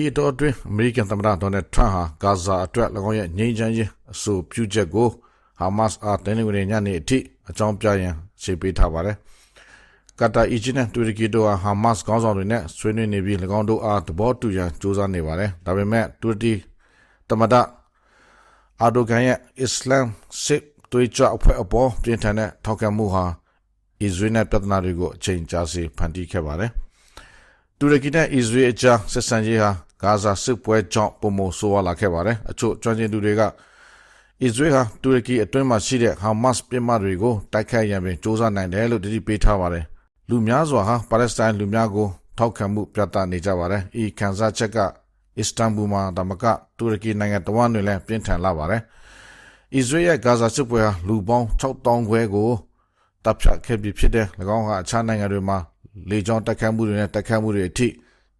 ဤတော့အတွင်းအမေရိကန်သမ္မတဒေါ်နယ်ထရန့်ဟာဂါဇာအတွက်၎င်းရဲ့ငြိမ်းချမ်းရေးအဆိုပြုချက်ကိုဟာမတ်စ်အားတင်းနေဝင်ညနေအထိအကြောင်းပြရန်ရှေ့ပေးထားပါတယ်။ကာတာအီဂျစ်နဲ့တူရကီတို့ဟာဟာမတ်စ်ခေါင်းဆောင်တွေနဲ့ဆွေးနွေးနေပြီး၎င်းတို့အားသဘောတူရန်ကြိုးစားနေပါတယ်။ဒါပေမဲ့တူရကီသမ္မတအာဒိုဂန်ရဲ့အစ္စလမ်စစ်သွေးကြွအဖွဲ့အပေါ်ပြင်းထန်တဲ့ထောက်ခံမှုဟာအစ္စရေးနဲ့ပြဿနာတွေကိုအချိန်ကြာစေဖန်တီးခဲ့ပါတယ်။ တူရကီနဲ့အစ္စရေးအကြားဆက်ဆံရေးဟာဂါဇာစစ်ပွဲကြောင့်ပုံမဆိုးဝါးလာခဲ့ပါတယ်အချို့ကျွမ်းကျင်သူတွေကအစ္စရေးဟာတူရကီအတွင်းမှာရှိတဲ့ဟာမတ်စ်ပြည်မတွေကိုတိုက်ခိုက်ရန်ပင်စ조사နိုင်တယ်လို့တတိပေးထားပါတယ်လူများစွာဟာပါလက်စတိုင်းလူများကိုထောက်ခံမှုပြသနေကြပါတယ်ဤခံစားချက်ကအစ္စတန်ဘူမှာဒါမကတူရကီနိုင်ငံတဝန်းတွင်လည်းပြင်းထန်လာပါတယ်အစ္စရေးရဲ့ဂါဇာစစ်ပွဲဟာလူပေါင်း6000ခွဲကိုတပ်ဖြတ်ခဲ့ပြီးဖြစ်တဲ့၎င်းဟာအခြားနိုင်ငံတွေမှာ လေကြောင်းတိုက်ခိုက်မှုတွေနဲ့တိုက်ခိုက်မှုတွေအထိ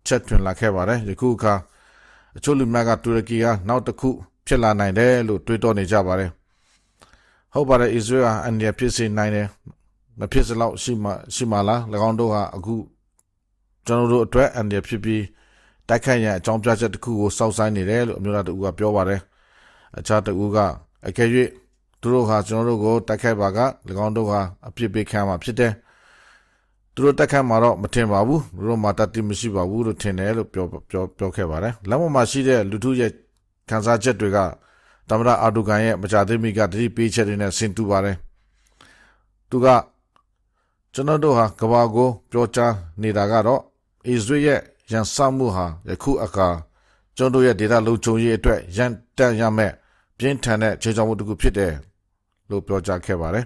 ချက်ထွင်လာခဲ့ပါတယ်ယခုအခါအချို့လူများကတူရကီကနောက်တစ်ခုဖြစ်လာနိုင်တယ်လို့တွေးတောနေကြပါတယ်ဟုတ်ပါတယ်အစ္စရေးဟာအန်ဒီဖြစ်စေနိုင်တယ်မဖြစ်စလောက်ရှိမှရှိမှလား၎င်းတို့ဟာအခုကျွန်တော်တို့အတွက်အန်ဒီဖြစ်ပြီးတိုက်ခိုက်ရန်အကြောင်းပြချက်တစ်ခုကိုစောင့်ဆိုင်နေတယ်လို့အမျိုးသားတူကပြောပါတယ်အခြားတူကအကယ်၍သူတို့ဟာကျွန်တော်တို့ကိုတိုက်ခိုက်ပါက၎င်းတို့ဟာအပြစ်ပေးခံမှာဖြစ်တယ် သူတို့တက်ခတ်မှာတော့မထင်ပါဘူးသူတို့မှာတတိမရှိပါဘူးလို့ထင်တယ်လို့ပြောပြောပြောခဲ့ပါတယ်လက်မမှာရှိတဲ့လူထုရဲ့ခံစားချက်တွေကသမ္မတအာဒိုဂန်ရဲ့မကြာသေးမီကတတိပေးချက်တွေနဲ့ဆင်တူပါတယ်သူကကျွန်တော်တို့ဟာကဘာကိုပြောချနေတာကတော့အစ္စရေးရဲ့ရန်စမှုဟာယခုအခါကျွန်တော်ရဲ့ဒေတာလုံခြုံရေးအတွက်ရန်တန်ရမဲ့ပြင်းထန်တဲ့ခြေချောင်းမှုတစ်ခုဖြစ်တယ်လို့ပြောကြားခဲ့ပါတယ်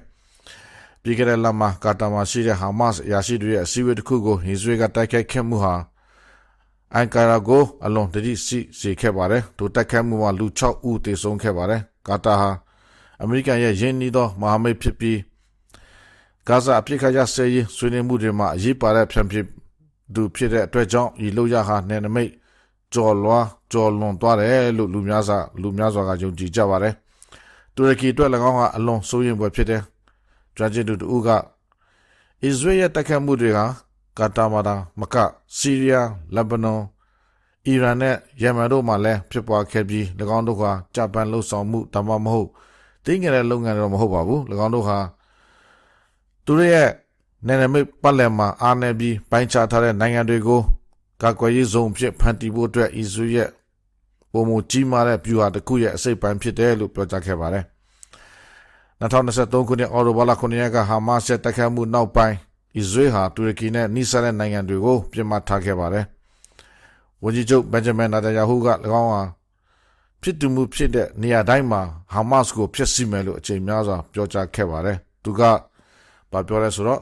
ပြီးခဲ့တဲ့လမှာကာတာမှာရှိတဲ့ဟာမတ်စ်အရာရှိတွေရဲ့အစည်းအဝေးတစ်ခုကိုဟိဇရေကတိုက်ခိုက်ခဲ့မှုဟာအန်ကာရာကိုအလွန်တတိစီစေခဲ့ပါတယ်။ဒိုတိုက်ခိုက်မှုမှာလူ6ဦးသေဆုံးခဲ့ပါတယ်။ကာတာဟာအမေရိကန်ရဲ့ယင်းနီးသောမဟာမိတ်ဖြစ်ပြီးဂါဇာအပြစ်ခရဆဲရေးဆွေးနွေးမှုတွေမှာအရေးပါတဲ့ဖြန့်ဖြစ်သူဖြစ်တဲ့အတွက်ကြောင့်ဤလို့ရဟာနယ်နိမိတ်ကြော်လွားကြော်လွန်သွားတယ်လို့လူများစွာလူများစွာကယုံကြည်ကြပါတယ်။တူရကီအတွက်၎င်းကအလွန်စိုးရိမ်ဖွယ်ဖြစ်တဲ့ကျွ မ်းကျင်သူတို့ကအစ္စရေးရဲ့တိုက်ခတ်မှုတွေဟာကာတာမာတာမကဆီးရီးယားလက်ဘနွန်အီရန်နဲ့ယမန်တို့မှာလည်းဖြစ်ပွားခဲ့ပြီး၎င်းတို့ကဂျပန်လှုပ်ဆောင်မှုဒါမှမဟုတ်တင်းငယ်တဲ့လုပ်ငန်းတော့မဟုတ်ပါဘူး၎င်းတို့ဟာသူတို့ရဲ့နယ်နိမိတ်ပတ်လည်မှာအားနေပြီးပိုင်းခြားထားတဲ့နိုင်ငံတွေကိုကာကွယ်ရေးဇုံဖြစ်ဖန်တီးဖို့အတွက်အစ္စရေးရဲ့ပုံမကြီးမားတဲ့ဗျူဟာတစ်ခုရဲ့အစိတ်ပိုင်းဖြစ်တယ်လို့ပြောကြားခဲ့ပါတယ် 2023ခုနှစ်အော်တိုဘာလ9ရက်ကဟာမတ်စ်ရဲ့တိုက်ခိုက်မှုနောက်ပိုင်းအစ္စရေးဟာတူရကီနဲ့နှိစတဲ့နိုင်ငံတွေကိုပြစ်မှတ်ထားခဲ့ပါတယ်။ဝန်ကြီးချုပ်ဘန်ဂျမင်နာတယာဟုက၎င်းဟာဖြစ်တူမှုဖြစ်တဲ့နေရာတိုင်းမှာဟာမတ်စ်ကိုဖျက်ဆီးမယ်လို့အချိန်များစွာပြောကြားခဲ့ပါတယ်။သူကဘာပြောလဲဆိုတော့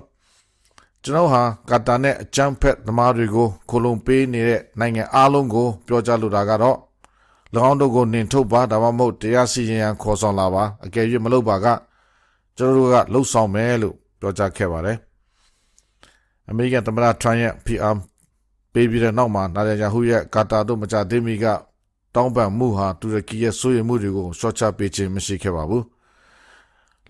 ကျွန်တော်ဟာကာတာနဲ့အကြမ်းဖက်သမားတွေကိုခိုလုံပေးနေတဲ့နိုင်ငံအားလုံးကိုပြောကြားလိုတာကတော့၎ င်းတို့ကိုနှင်ထုတ်ပါဒါမှမဟုတ်တရားစီရင်ရန်ခေါ်ဆောင်လာပါအကယ်၍မလုပ်ပါကကျွန်တော်တို့ကလှုပ်ဆောင်မယ်လို့ပြောကြားခဲ့ပါတယ်အမေရိကန်သမ္မတထရန့်ရဲ့ PR ပေးပြီးတဲ့နောက်မှာနာဒန်ယာဟူရဲ့ကာတာတို့မကြသေးမီကတောင်းပန်မှုဟာတူရကီရဲ့စိုးရိမ်မှုတွေကိုရှော့ချပေးခြင်းမရှိခဲ့ပါဘူး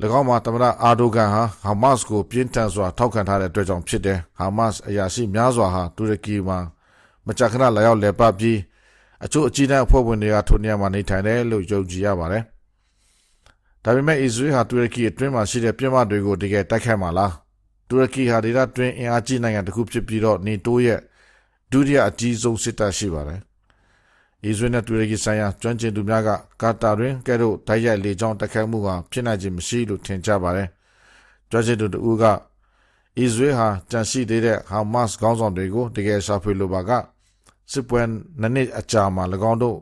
၎င်းမှာသမ္မတအာဒိုဂန်ဟာဟာမတ်စ်ကိုပြင်းထန်စွာထောက်ခံထားတဲ့အတွက်ကြောင့်ဖြစ်တယ်ဟာမတ်စ်အရာရှိများစွာဟာတူရကီမှာမကြာခဏလာရောက်လည်ပတ်ပြီး အချို့အကြီးတန်းအဖွဲ့ဝင်တွေကထိုနေရာမှာနေထိုင်တယ်လို့ယုံကြည်ရပါတယ်။ဒါပေမဲ့အစ္စရေးဟာတူရကီအတွင်းမှာရှိတဲ့ပြည်မတွေကိုတကယ်တိုက်ခိုက်မှာလား။တူရကီဟာဒေသတွင်းအင်အားကြီးနိုင်ငံတစ်ခုဖြစ်ပြီးတော့နေတိုးရဲ့ဒုတိယအကြီးဆုံးစစ်တပ်ရှိပါတယ်။အစ္စရေးနဲ့တူရကီဆိုင်ရာကျွမ်းကျင်သူများကကာတာတွင်ကဲ့သို့တိုက်ရိုက်လေကြောင်းတိုက်ခိုက်မှုဟာဖြစ်နိုင်ခြင်းမရှိလို့ထင်ကြပါတယ်။ကျွမ်းကျင်သူတို့ကအစ္စရေးဟာကြန့်ရှိသေးတဲ့ဟာမတ်စ်ခေါင်းဆောင်တွေကိုတကယ်ရှာဖွေလိုပါက စစ်ပွဲနှစ်နှစ်အကြာမှာ၎င်းတို့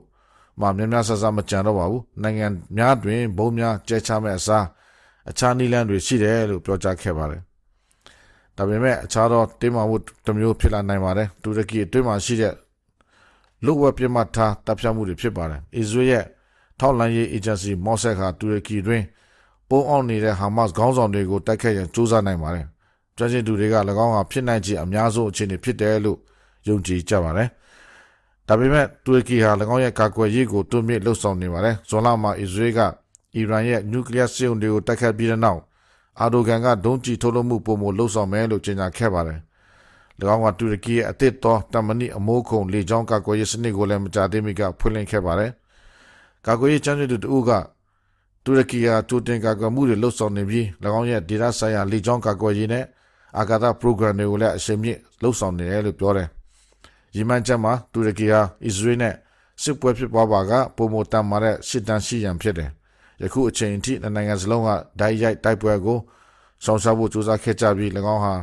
မှာများများဆဆမကြံတော့ပါဘူးနိုင်ငံများတွင်ဘုံများကျဲချမဲ့အစားအခြားနည်းလမ်းတွေရှိတယ်လို့ပြောကြားခဲ့ပါတယ်ဒါပေမဲ့အခြားသောတင်းမာမှုတစ်မျိုးဖြစ်လာနိုင်ပါတယ်တူရကီအတွင်းမှာရှိတဲ့လူဝက်ပြမထားတပ်ဖြတ်မှုတွေဖြစ်ပါတယ်အစ္စရေးရဲ့ထောက်လှမ်းရေးအေဂျင်စီမော့ဆက်ဟာတူရကီတွင်ပုံအောင်နေတဲ့ဟာမတ်စ်ခေါင်းဆောင်တွေကိုတိုက်ခိုက်ရန်ကြိုးစားနိုင်ပါတယ်ကျွမ်းကျင်သူတွေက၎င်းဟာဖြစ်နိုင်ခြေအများဆုံးအခြေအနေဖြစ်တယ်လို့ယုံကြည်ကြပါတယ် ဒါပေမဲ့တူရကီဟာ၎င်းရဲ့ကာကွယ်ရေးကိုတွန်းမြင့်လှုပ်ဆောင်နေပါတယ်။ဇွန်လမှာအစ္စရေးကအီရန်ရဲ့နျူကလ িয়ার စစ်အုံတွေကိုတိုက်ခတ်ပြီးတဲ့နောက်အာဒိုဂန်ကဒုံးကျည်ထုတ်လုပ်မှုပုံမလှုပ်ဆောင်မယ်လို့ကြေညာခဲ့ပါတယ်။၎င်းကတူရကီရဲ့အသစ်သောတမန်နီအမိုးခုံလေကြောင်းကာကွယ်ရေးစနစ်ကိုလည်းမကြာသေးမီကဖွင့်လှစ်ခဲ့ပါတယ်။ကာကွယ်ရေးချမ်းမြေသူတို့ကတူရကီဟာတူတင်ကာကွယ်မှုတွေလှုပ်ဆောင်နေပြီး၎င်းရဲ့ဒေသဆိုင်ရာလေကြောင်းကာကွယ်ရေးနဲ့အာကာသ program တွေကိုလည်းအရှိန်မြင့်လှုပ်ဆောင်နေတယ်လို့ပြောတယ်။ ရီမန်ချက်မှာတူရကီဟာအစ္စရေးနဲ့စစ်ပွဲဖြစ်ပွားပါကပုံမတန်မာတဲ့စစ်တမ်းရှိရန်ဖြစ်တယ်။ယခုအချိန်အထိနှစ်နိုင်ငံစလုံးကဓာတ်ရိုက်တိုက်ပွဲကိုဆောင်ရှားဖို့ကြိုးစားခဲ့ကြပြီး၎င်းဟာ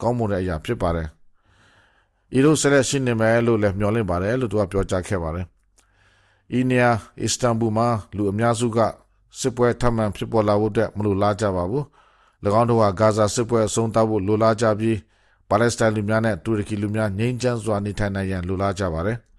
ကောင်းမွန်တဲ့အရာဖြစ်ပါတယ်။ဤလိုဆက်လက်ရှိနေမယ်လို့လည်းမျှော်လင့်ပါတယ်လို့သူကပြောကြားခဲ့ပါတယ်။ဤနေရာအစ္စတန်ဘူမှာလူအများစုကစစ်ပွဲထပ်မံဖြစ်ပေါ်လာဖို့အတွက်မလိုလားကြပါဘူး။၎င်းတို့ကဂါဇာစစ်ပွဲအဆုံးသတ်ဖို့လိုလားကြပြီး ပါလက်စတိုင်းလူများနဲ့တူရကီလူများငြိမ်းချမ်းစွာနေထိုင်နိုင်ရန်လိုလားကြပါတယ်။